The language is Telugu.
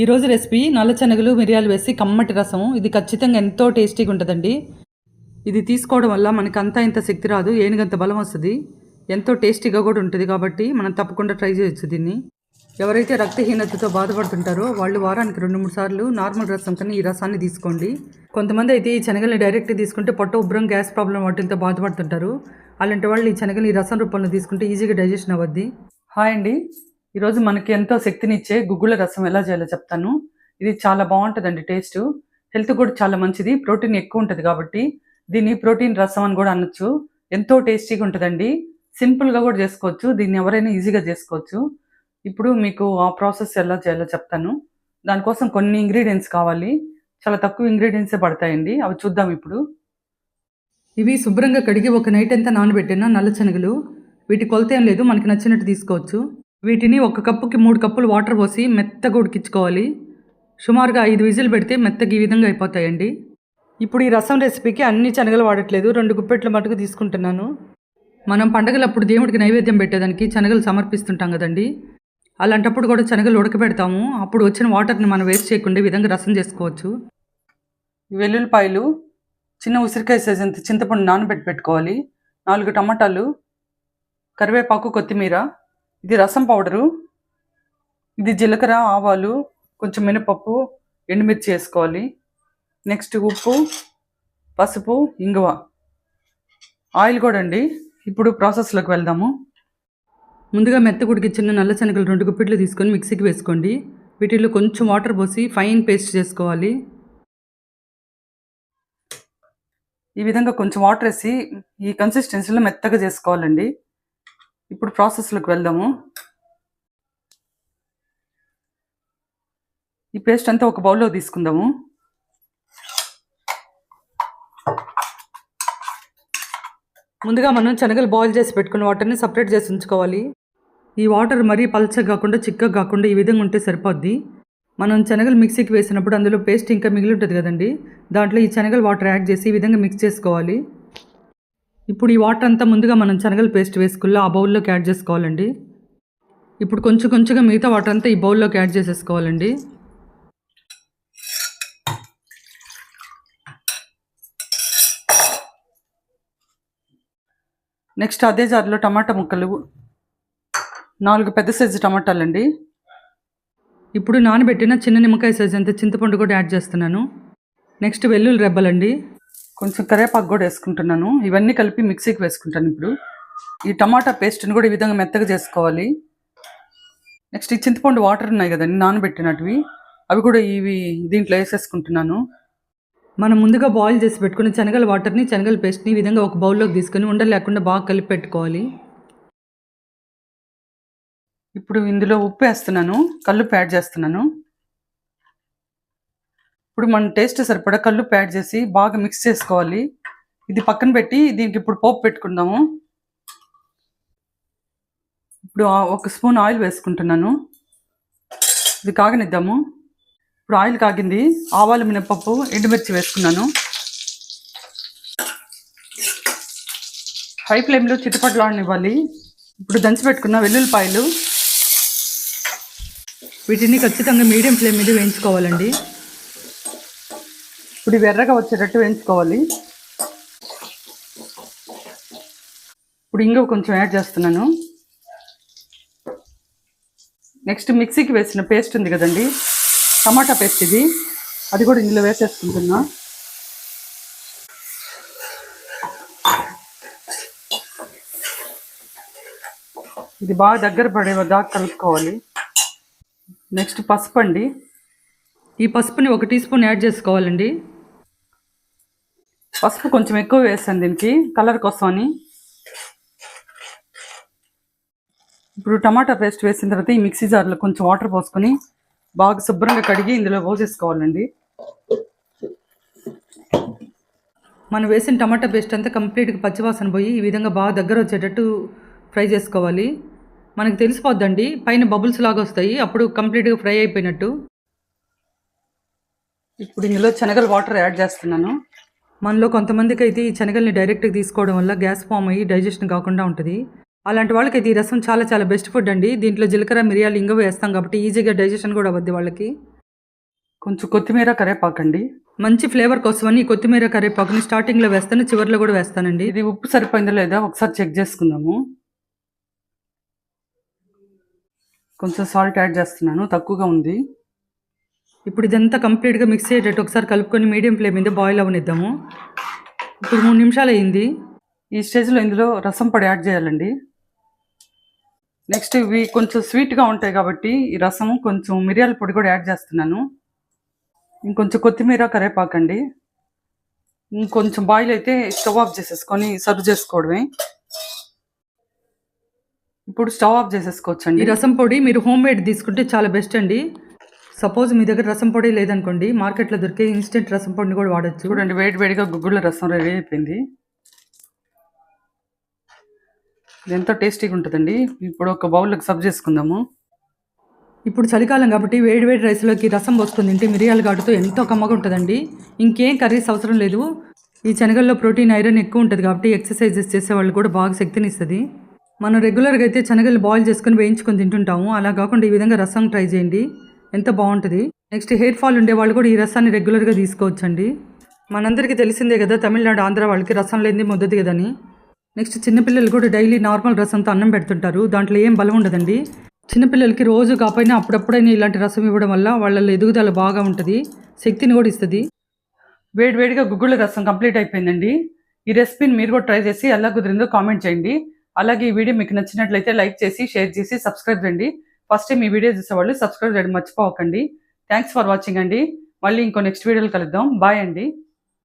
ఈరోజు రెసిపీ నల్ల శనగలు మిరియాలు వేసి కమ్మటి రసం ఇది ఖచ్చితంగా ఎంతో టేస్టీగా ఉంటుందండి. ఇది తీసుకోవడం వల్ల మనకి అంతా ఇంత శక్తి రాదు ఏనుగంత బలం వస్తుంది. ఎంతో టేస్టీగా కూడా ఉంటుంది కాబట్టి మనం తప్పకుండా ట్రై చేయొచ్చు దీన్ని. ఎవరైతే రక్తహీనతతో బాధపడుతుంటారో వాళ్ళు వారానికి రెండు మూడు సార్లు నార్మల్ రసం కానీ ఈ రసాన్ని తీసుకోండి. కొంతమంది అయితే ఈ శనగల్ని డైరెక్ట్గా తీసుకుంటే పొట్ట ఉబ్బరం గ్యాస్ ప్రాబ్లం వాటితో బాధపడుతుంటారు. అలాంటి వాళ్ళు ఈ శనగలు ఈ రసం రూపంలో తీసుకుంటే ఈజీగా డైజెషన్ అవ్వద్ది. హాయ్ అండి. ఈరోజు మనకి ఎంతో శక్తినిచ్చే గుగ్గుల రసం ఎలా చేయాలో చెప్తాను. ఇది చాలా బాగుంటుందండి టేస్ట్. హెల్త్ కూడా చాలా మంచిది. ప్రోటీన్ ఎక్కువ ఉంటుంది కాబట్టి దీన్ని ప్రోటీన్ రసం అని కూడా అనొచ్చు. ఎంతో టేస్టీగా ఉంటుందండి. సింపుల్గా కూడా చేసుకోవచ్చు. దీన్ని ఎవరైనా ఈజీగా చేసుకోవచ్చు. ఇప్పుడు మీకు ఆ ప్రాసెస్ ఎలా చేయాలో చెప్తాను. దానికోసం కొన్ని ఇంగ్రీడియంట్స్ కావాలి. చాలా తక్కువ ఇంగ్రీడియంట్సే పడతాయండి. అవి చూద్దాం ఇప్పుడు. ఇవి శుభ్రంగా కడిగి ఒక నైట్ అంతా నానబెట్టిన నల్ల శనగలు. వీటి కొలత ఏం లేదు. మనకి నచ్చినట్టు తీసుకోవచ్చు. వీటిని ఒక కప్పుకి మూడు కప్పులు వాటర్ పోసి మెత్తగా ఉడికించుకోవాలి. సుమారుగా ఐదు విజిల్ పెడితే మెత్తగా ఈ విధంగా అయిపోతాయండి. ఇప్పుడు ఈ రసం రెసిపీకి అన్ని శనగలు వాడట్లేదు. రెండు గుప్పెట్ల మటుకు తీసుకుంటున్నాను. మనం పండగలప్పుడు దేవుడికి నైవేద్యం పెట్టేదానికి శనగలు సమర్పిస్తుంటాం కదండి. అలాంటప్పుడు కూడా శనగలు ఉడకబెడతాము. అప్పుడు వచ్చిన వాటర్ని మనం వేస్ట్ చేయకుండా విధంగా రసం చేసుకోవచ్చు. వెల్లుల్లిపాయలు చిన్న ఉసిరికాయ సైజ్ చింతపండు నానబెట్టి పెట్టుకోవాలి. నాలుగు టమాటాలు కరివేపాకు కొత్తిమీర ఇది రసం పౌడరు ఇది జీలకర్ర ఆవాలు కొంచెం మినపప్పు ఎండుమిర్చి వేసుకోవాలి. నెక్స్ట్ ఉప్పు పసుపు ఇంగువ. ఆయిల్ కూడా అండి. ఇప్పుడు ప్రాసెస్లోకి వెళ్దాము. ముందుగా మెత్త ఉడికిచ్చిన నల్ల శనగలు రెండు గుప్పిట్లు తీసుకొని మిక్సీకి వేసుకోండి. వీటిలో కొంచెం వాటర్ పోసి ఫైన్ పేస్ట్ చేసుకోవాలి. ఈ విధంగా కొంచెం వాటర్ వేసి ఈ కన్సిస్టెన్సీలో మెత్తగా చేసుకోవాలండి. ఇప్పుడు ప్రాసెస్లోకి వెళ్దాము. ఈ పేస్ట్ అంతా ఒక బౌల్లో తీసుకుందాము. ముందుగా మనం శనగలు బాయిల్ చేసి పెట్టుకున్న వాటర్ని సపరేట్ చేసి ఉంచుకోవాలి. ఈ వాటర్ మరీ పల్చగా కాకుండా చిక్కగా కాకుండా ఈ విధంగా ఉంటే సరిపోద్ది. మనం శనగలు మిక్సీకి వేసినప్పుడు అందులో పేస్ట్ ఇంకా మిగిలి ఉంటుంది కదండి. దాంట్లో ఈ శనగలు వాటర్ యాడ్ చేసి ఈ విధంగా మిక్స్ చేసుకోవాలి. ఇప్పుడు ఈ వాటర్ అంతా ముందుగా మనం శనగల పేస్ట్ వేసుకుల్లో ఆ బౌల్లోకి యాడ్ చేసుకోవాలండి. ఇప్పుడు కొంచెం కొంచెంగా మిగతా వాటర్ అంతా ఈ బౌల్లోకి యాడ్ చేసేసుకోవాలండి. నెక్స్ట్ అదే జార్లో టమాటా ముక్కలు. నాలుగు పెద్ద సైజు టమాటాలండి. ఇప్పుడు నానబెట్టిన చిన్న నిమ్మకాయ సైజు అంత చింతపండు కూడా యాడ్ చేస్తున్నాను. నెక్స్ట్ వెల్లుల్లి రెబ్బలండి. కొంచెం కరివేపాకు కూడా వేసుకుంటున్నాను. ఇవన్నీ కలిపి మిక్సీకి వేసుకుంటాను ఇప్పుడు. ఈ టమాటా పేస్ట్ని కూడా ఈ విధంగా మెత్తగా చేసుకోవాలి. నెక్స్ట్ ఈ చింతపండు వాటర్ ఉన్నాయి కదండి నానబెట్టినటివి. అవి కూడా ఇవి దీంట్లో వేసేసుకుంటున్నాను. మనం ముందుగా బాయిల్ చేసి పెట్టుకున్న శనగల వాటర్ని శనగల పేస్ట్ని ఈ విధంగా ఒక బౌల్లోకి తీసుకొని ఉండ లేకుండా బాగా కలిపి పెట్టుకోవాలి. ఇప్పుడు ఇందులో ఉప్పు వేస్తున్నాను కల్లుప్పు యాడ్ చేస్తున్నాను. ఇప్పుడు మన టేస్ట్ సరిపడా కళ్ళు యాడ్ చేసి బాగా మిక్స్ చేసుకోవాలి. ఇది పక్కన పెట్టి దీనికి ఇప్పుడు పోపు పెట్టుకుందాము. ఇప్పుడు ఒక స్పూన్ ఆయిల్ వేసుకుంటున్నాను. ఇది కాగనిద్దాము. ఇప్పుడు ఆయిల్ కాగింది. ఆవాలు మినపప్పు ఎండుమిర్చి వేసుకున్నాను. హై ఫ్లేమ్లో ఆడనివ్వాలి ఇప్పుడు దంచి పెట్టుకున్న వెల్లుల్లిపాయలు. వీటిని ఖచ్చితంగా మీడియం ఫ్లేమ్ మీద వేయించుకోవాలండి. ఇప్పుడు ఇవి ఎర్రగా వచ్చేటట్టు వేయించుకోవాలి. ఇప్పుడు ఇంగువ కొంచెం యాడ్ చేస్తున్నాను. నెక్స్ట్ మిక్సీకి వేసిన పేస్ట్ ఉంది కదండి. టమాటా పేస్ట్ ఇది. అది కూడా ఇందులో వేసేసుకుంటున్నా. ఇది బాగా దగ్గర పడే దాకా కలుపుకోవాలి. నెక్స్ట్ పసుపు అండి. ఈ పసుపుని ఒక టీ స్పూన్ యాడ్ చేసుకోవాలండి. పసుపు కొంచెం ఎక్కువ వేస్తాను దీనికి. కలర్ కోసమని ఇప్పుడు టమాటా పేస్ట్ వేసిన తర్వాత ఈ మిక్సీ జార్లో కొంచెం వాటర్ పోసుకొని బాగా శుభ్రంగా కడిగి ఇందులో పోసేసుకోవాలండి. మనం వేసిన టమాటా పేస్ట్ అంతా కంప్లీట్గా పచ్చివాసన పోయి ఈ విధంగా బాగా దగ్గర వచ్చేటట్టు ఫ్రై చేసుకోవాలి. మనకు తెలిసిపోద్దండి పైన బబుల్స్ లాగా వస్తాయి అప్పుడు కంప్లీట్గా ఫ్రై అయిపోయినట్టు. ఇప్పుడు ఇందులో శనగలు వాటర్ యాడ్ చేస్తున్నాను. మనలో కొంతమందికి అయితే ఈ శనగల్ని డైరెక్ట్గా తీసుకోవడం వల్ల గ్యాస్ ఫామ్ అయ్యి డైజెషన్ కాకుండా ఉంటుంది. అలాంటి వాళ్ళకైతే ఈ రసం చాలా చాలా బెస్ట్ ఫుడ్ అండి. దీంట్లో జీలకర్ర మిరియాలు ఇంగవ వేస్తాం కాబట్టి ఈజీగా డైజెషన్ కూడా అవద్ది వాళ్ళకి. కొంచెం కొత్తిమీర కరేపాకండి మంచి ఫ్లేవర్ కోసమని కొత్తిమీర కరేపాకుని స్టార్టింగ్లో వేస్తాను చివరిలో కూడా వేస్తానండి. ఇది ఉప్పు సరిపోయిందో లేదా ఒకసారి చెక్ చేసుకుందాము. కొంచెం సాల్ట్ యాడ్ చేస్తున్నాను తక్కువగా ఉంది. ఇప్పుడు ఇదంతా కంప్లీట్గా మిక్స్ అయ్యేటట్టు ఒకసారి కలుపుకొని మీడియం ఫ్లేమ్ మీద బాయిల్ అవనిద్దాము. ఇప్పుడు మూడు నిమిషాలు అయింది. ఈ స్టేజ్లో ఇందులో రసం పొడి యాడ్ చేయాలండి. నెక్స్ట్ ఇవి కొంచెం స్వీట్గా ఉంటాయి కాబట్టి ఈ రసం కొంచెం మిరియాల పొడి కూడా యాడ్ చేస్తున్నాను. ఇంకొంచెం కొత్తిమీర కరేపాకండి ఇంకొంచెం బాయిల్ అయితే స్టవ్ ఆఫ్ చేసేసుకొని సర్వ్ చేసుకోవడమే. ఇప్పుడు స్టవ్ ఆఫ్ చేసేసుకోవచ్చండి. ఈ రసం పొడి మీరు హోమ్ మేడ్ తీసుకుంటే చాలా బెస్ట్ అండి. సపోజ్ మీ దగ్గర రసం పొడి లేదనుకోండి మార్కెట్లో దొరికే ఇన్స్టెంట్ రసం పొడిని కూడా వాడచ్చు. చూడండి వేడి వేడిగా గుగ్గుళ్ళ రసం రెడీ అయిపోయింది. ఇది ఎంతో టేస్టీగా ఉంటుందండి. ఇప్పుడు ఒక బౌల్లోకి సర్వ్ చేసుకుందాము. ఇప్పుడు చలికాలం కాబట్టి వేడి వేడి రైస్లోకి రసం పోసుకొని తింటే మిరియాల ఘాటుతో ఎంతో కమ్మగా ఉంటుందండి. ఇంకేం కర్రీస్ అవసరం లేదు. ఈ శనగల్లో ప్రోటీన్ ఐరన్ ఎక్కువ ఉంటుంది కాబట్టి ఎక్సర్సైజెస్ చేసే వాళ్ళు కూడా బాగా శక్తిని ఇస్తుంది. మనం రెగ్యులర్గా అయితే శనగలు బాయిల్ చేసుకొని వేయించుకొని తింటుంటాము. అలా కాకుండా ఈ విధంగా రసం ట్రై చేయండి. ఎంత బాగుంటుంది. నెక్స్ట్ హెయిర్ ఫాల్ ఉండే వాళ్ళు కూడా ఈ రసాన్ని రెగ్యులర్గా తీసుకోవచ్చండి. మనందరికీ తెలిసిందే కదా తమిళనాడు ఆంధ్ర వాళ్ళకి రసం లేనిది ముద్దది కదని. నెక్స్ట్ చిన్నపిల్లలు కూడా డైలీ నార్మల్ రసంతో అన్నం పెడుతుంటారు. దాంట్లో ఏం బలం ఉండదండి. చిన్నపిల్లలకి రోజు కాకపోయినా అప్పుడప్పుడైనా ఇలాంటి రసం ఇవ్వడం వల్ల వాళ్ళ ఎదుగుదల బాగా ఉంటుంది. శక్తిని కూడా ఇస్తుంది. వేడి వేడిగా గుగ్గుళ్ళ రసం కంప్లీట్ అయిపోయిందండి. ఈ రెసిపీని మీరు కూడా ట్రై చేసి ఎలా కుదిరిందో కామెంట్ చేయండి. అలాగే ఈ వీడియో మీకు నచ్చినట్లయితే లైక్ చేసి షేర్ చేసి సబ్స్క్రైబ్ చేయండి. ఫస్ట్ టైం ఈ వీడియో చూసేవాళ్ళు సబ్స్క్రైబ్ చేయడం మర్చిపోకండి. థ్యాంక్స్ ఫర్ వాచింగ్ అండి. మళ్ళీ ఇంకో నెక్స్ట్ వీడియోలు కలుద్దాం. బాయ్ అండి.